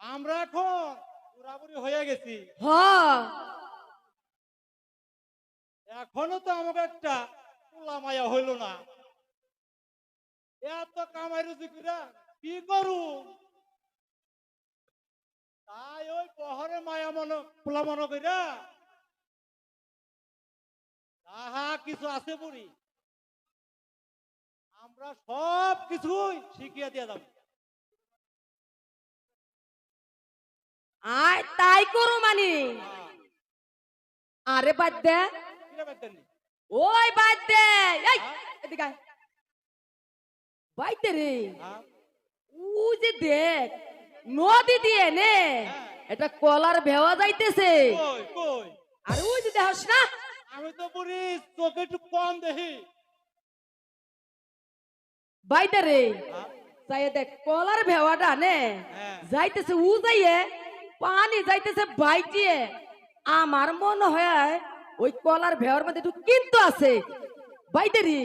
আমরা এখন পুরাপুরি হয়ে গেছি। এখনও তো আমাকে একটা পোলা মায়া হইল না। এত কামাই রুজি কি করু? তাই ওই পহরে মায়া মনে পোলা মনে কইরা তাহা কিছু আছে বুড়ি আমরা সব কিছুই শিখিয়ে দিয়ে যাব। আয় তাই করো মানি। আরে বাদ দে। ওই বাদ দে। এই এদিকে বাইতে রে। হ্যাঁ। ও যে দেখ নদী দিয়ে নে। এটা কলার ভেওয়া যাইতেছে। আর ওই যে দেখস না? আমি তো বুড়ি চোখে একটু কম দেখি। বাইতে রে। হ্যাঁ? যাই দেখ কলার ভেওয়াটা নে। হ্যাঁ। যাইতেছে উ যাইয়ে। পানি যাইতেছে বাইটিয়ে আমার মনে হয় ওই কলার ভেওয়ার মধ্যে একটু কিন্তু আছে। বাইতে রে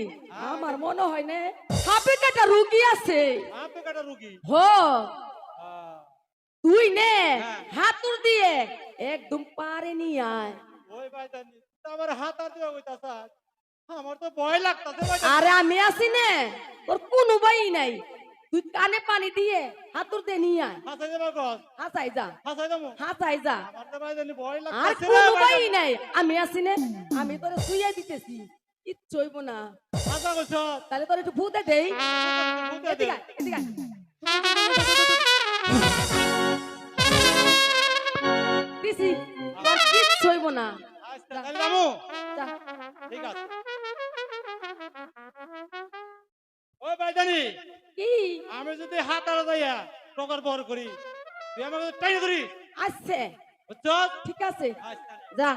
আমার মনে হয় না সাপে কাটা রুগী আছে। আপে কাটা রুগী? হ। তুই নে হ্যাঁ। হাতুর দিয়ে একদম পারে নিয়ে আয়। ওই আমার হাত আর দিবা কইতাছ আমার তো ভয় লাগতাছে আরে আমি আছি নে তোর কোনো বাই নাই। তুই কানে পানি দিয়ে হাতুর দিয়ে নিয়ে আয়। হাসাই দেবা গছ হাসাই যা। হাসাই দেবো? হাসাই যা। আমার তো বাইতানি ভয় আর কোনো বাই নাই। আমি আছি নে। আমি তোরে শুইয়া দিতেছি। কিচ্ছু হইব না। হাসা কইছ তাহলে তোর একটু ভূতে দেই। বুঝতে দে এদিকে এদিকে দিছি। তোর কিচ্ছু হইব না। আচ্ছা তাহলে যাব। যা। ঠিক আছে। বাইতানি কি? আমি যদি হাত আর যাইয়া টকার বর করি তুই আমাকে টাইম করি আসছে বুঝছস? ঠিক আছে। আচ্ছা। যা।